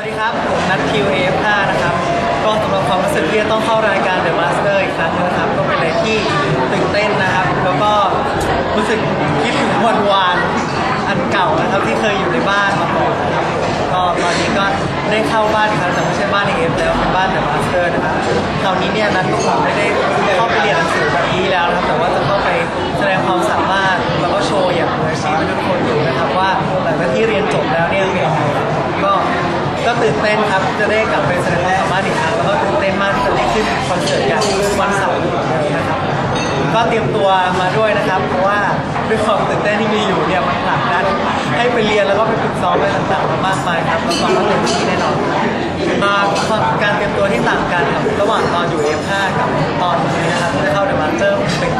วัสดีครับ ผมนัทคิวเอฟห้านะครับ ก็สำหรับความรู้สึกที่จะต้องเข้ารายการ The Master อีกครั้งหนึงนะครับ ก็เป็นอะไรที่ตื่นเต้นนะครับ แล้วก็รู้สึกคิดถึงวันวานอันเก่านะครับที่เคยอยู่ในบ้านมาก่อนนะครับก็ตอนนี้ก็ได้เข้าบ้านอีกครั้งแต่ไม่ใช่บ้านเอฟแล้วเป็นบ้าน The Master นะครับคราวนี้เนี่ยนัทก็คงไม่ได้เข้าไปเรียนหนังสือแบบนี้แล้วนะครับแต่ว่าจะเข้าไปแสดงความสามารถ ก็ตื่นเต้นครับจะได้กลับไปแสดงความสามารถอีกครั้งแล้วก็ตื่นเต้นมากที่จะได้ขึ้นคอนเสิร์ตใหญ่วันเสาร์นี้นะครับ ก็เตรียมตัวมาด้วยนะครับ เพราะว่าด้วยความตื่นเต้นที่มีอยู่เนี่ยมันผลักดันให้ไปเรียนแล้วก็ไปฝึกซ้อมอะไรต่างๆมามากมายครับแล้วก็ต้องเต็มที่แน่นอนมาความการเตรียมตัวที่ต่างกันครับระหว่างตอนอยู่ F5 กับตอนนี้นะครับที่จะเข้าเดอะมาสเตอร์เป็น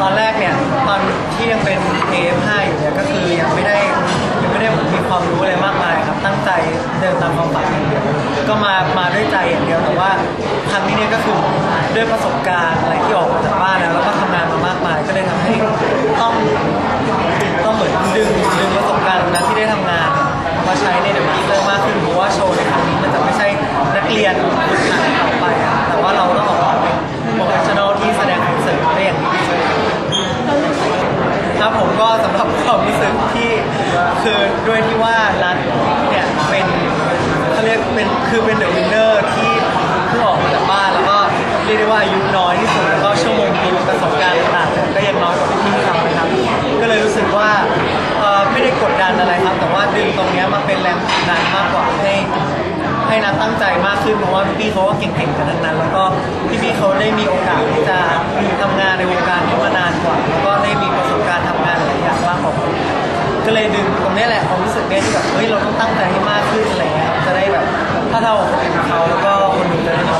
ตอนแรกเนี่ยตอนที่ยังเป็น AF5 อยู่เนี่ยก็คือยังไม่ได้ ก็มามาด้วยใจอย่างเดียวแต่ว่าครั้งนี้เนี่ยก็คือด้วยประสบการณ์อะไรที่ออกมาจากบ้านแล้วแล้วก็ทำงานมามากมาย ก็เลยทำให้ต้องต้องเหมือนดึงดึงประสบการณ์นั้นที่ได้ทำงานมาใช้ในเดอะมาสเตอร์มากขึ้นเพราะว่าโชว์ในครั้งนี้มันจะไม่ใช่นักเรียนฝึกหัดต่อไปอะแต่ว่าเราต้องออกมาเป็นโปรเฟชชั่นอลที่แสดงคอนเสิร์ตได้อย่างดีที่สุด ครับผมก็สำหรับความรู้สึกที่คือด้วยที่ว่านัดเนี่ยเป็น เป็นคือเป็นเดอะวินเนอร์ที่เพิ่งออกมาจากบ้านแล้วก็เรียกได้ว่าอายุน้อยที่สุดแล้วก็ชั่วโมงบินประสบการณ์ต่างๆก็ยังน้อยกว่าพี่ๆเขานะครับ ก็เลยรู้สึกว่าเอ่อไม่ได้กดดันอะไรครับ แต่ว่าดึงตรงเนี้ยมาเป็นแรงผลักดันมากกว่าให้ให้นัดตั้งใจมากขึ้นเพราะว่าพี่ๆเขาก็เก่งๆกันทั้งนั้น แล้วก็พี่ๆเขาได้มีโอกาสที่จะทำงานในวงการนี้มานานกว่า แล้วก็ได้มีประสบการณ์ทำงานหลายอย่างมากกว่าผมก็เลยดึงตรงนี้แหละความรู้สึกเนี้ยที่แบบเฮ้ยเราต้องตั้งใจให้มากขึ้นอะไร ถ้าเราเป็นเขาแล้วก็คนดูจะได้ดู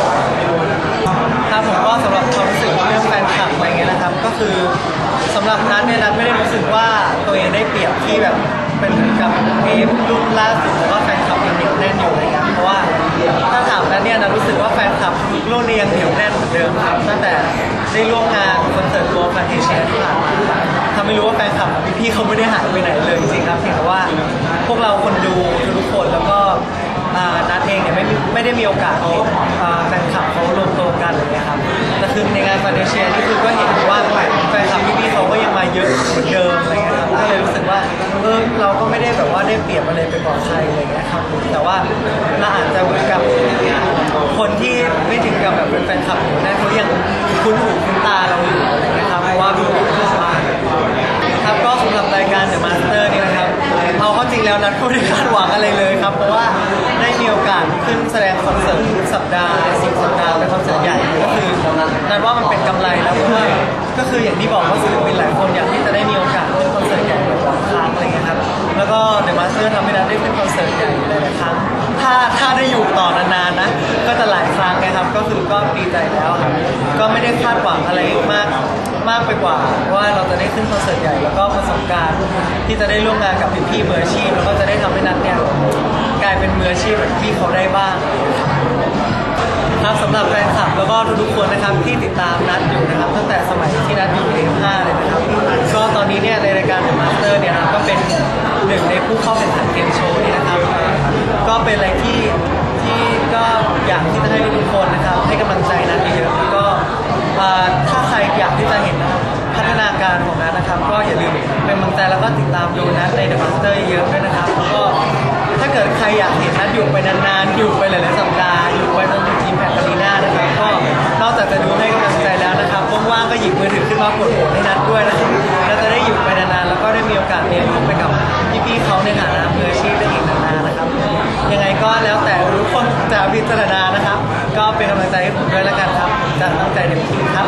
ครับผมก็สำหรับความรู้สึกเรื่องแฟนคลับอะไรเงี้ยนะครับ ก็คือสำหรับนัทเนี่ยนัทไม่ได้รู้สึกว่าตัวเองได้เปรียบที่แบบเป็นกับเอฟรุ่นล่าสุดแล้วก็แฟนคลับยังเหนียวแน่นอยู่อะไรเงี้ยเพราะว่าถ้าถามนัทเนี่ยนัทรู้สึกว่าแฟนคลับรุ่นนี้ยังเหนียวแน่นเหมือนเดิมครับตั้งแต่ได้ร่วมงานคอนเสิร์ตโกลแฟนเทเชียที่ผ่านมาทำให้รู้ว่าแฟนคลับพี่เขาไม่ได้หายไปไหนเลยจริงๆครับเพียงแต่ว่าพวกเราคนดูทุกคนแล้วก็ อ่านัทเองเนี่ยไม่มีไม่ได้มีโอกาสเห็นอ่าแฟนคลับเขารวมตัวกันอะไรเลยครับแต่คือในงานแฟนเทเชียนี่คือก็เห็นว่าแฟนคลับพี่ๆเขาก็ยังมาเยอะเหมือนเดิมอะไรเงี้ยครับก็เลยรู้สึกว่าเออเราก็ไม่ได้แบบว่าได้เปรียบอะไรไปกว่าใครอะไรเงี้ยครับแต่ว่าเราอาจจะเหมือนกับคนที่ไม่ถึงกับแบบเป็นแฟนคลับหนูนะเขายังคุ้นหูคุ้นตาเราอยู่อะไรเงี้ยครับ ขึ้นแสดงคอนเสิร์ตทุกสัปดาห์สิบสัปดาห์เป็นคอนเสิร์ตใหญ่ก็คือนันว่ามันเป็นกำไรแล้วเพราะว่าก็คืออย่างที่บอกว่าศิลปินหลายคนอยากที่จะ ก็คือก็ดีใจแล้วครับก็ไม่ได้คาดหวังอะไรมากมากไปกว่าว่าเราจะได้ขึ้นคอนเสิร์ตใหญ่แล้วก็ประสบการณ์ที่จะได้ร่วมงานกับพี่ๆมืออาชีพ แล้วก็จะได้ทำให้นัทเนี่ยกลายเป็นมืออาชีพแบบพี่เขาได้บ้าง ครับสำหรับแฟนคลับแล้วก็ทุกๆคนนะครับที่ติดตามนัทอยู่นะครับตั้งแต่สมัยที่นัทอยู่ A5 เลยนะครับก็ตอนนี้เนี่ยในรายการ The Master เนี่ยนะก็เป็นหนึ่งในผู้เข้าแข่งขันเกมโชว์นี่นะครับ ก็เป็นอะไรที่ ก็อยากที่จะให้ทุกคนนะครับ ให้กำลังใจนัทเยอะๆแล้วก็อ่าถ้าใครอยากที่จะเห็นพัฒนาการของนัทนะครับ ก็อย่าลืมเป็นกำลังใจแล้วก็ติดตามดูนัทใน The Master เยอะด้วยนะครับแล้วก็ถ้าเกิดใครอยากเห็นนัทอยู่ไปนานๆอยู่ไปหลายๆสัปดาห์อยู่ไปจนถึงทีมแพคอารีนานะครับก็นอกจากจะดูให้กำลังใจแล้วนะครับว่างๆก็หยิบมือถือขึ้นมากด วิจารณานะครับ ก็เป็นกำลังใจให้ผมด้วยแล้วกันครับจะตั้งใจเต็มที่ครับ